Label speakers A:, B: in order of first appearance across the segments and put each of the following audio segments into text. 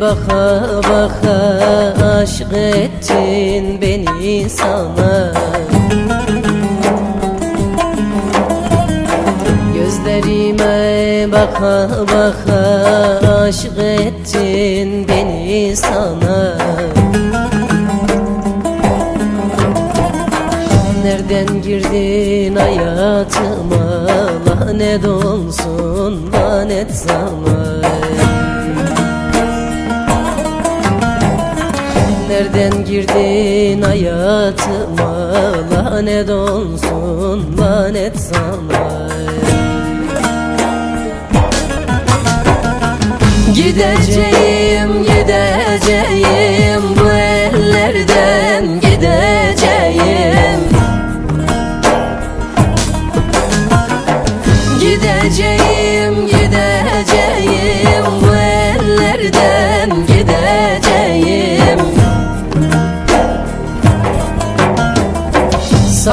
A: baka baka aşk ettin beni sana. Gözlerime baka baka aşk ettin beni sana. Nereden girdin hayatıma? Lanet olsun lanet sana Nereden girdin hayatıma? Lanet olsun lanet sana. Gideceğim gideceğim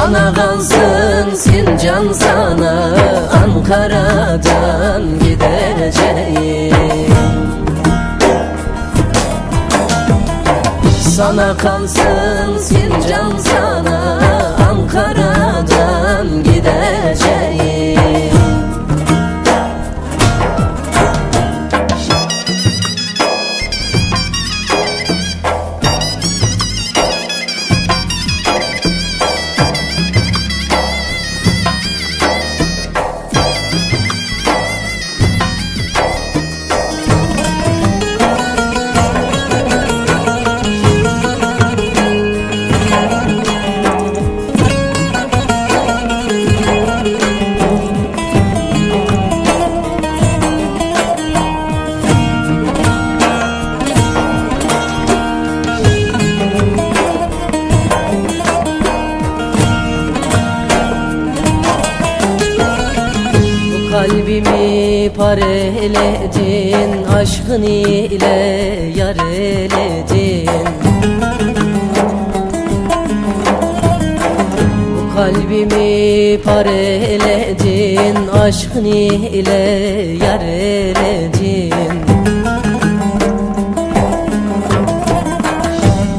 A: Sana kalsın Sincan sana Ankara'dan gideceğim Sana kalsın Sincan sana kalbimi pareledin Aşkın ile yar eledin. Kalbimi pareledin Aşkın ile yar eledin.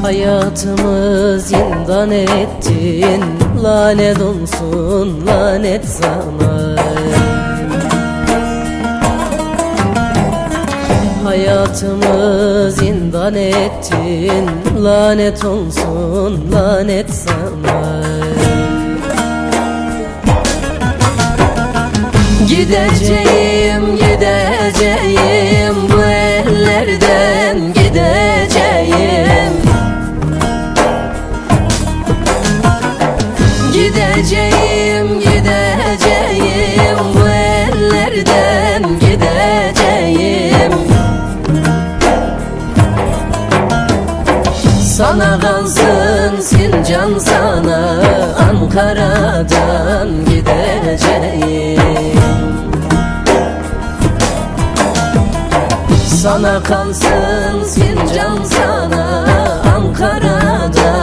A: Hayatımı zindan ettin Lanet olsun lanet sana Hayatımı zindan ettin. Lanet olsun lanet sana. Gideceğim gideceğim bu ellerden gideceğim. Gideceğim sana kalsın Sincan sana Ankara'dan gideceğim. Sana kalsın Sincan sana Ankara'dan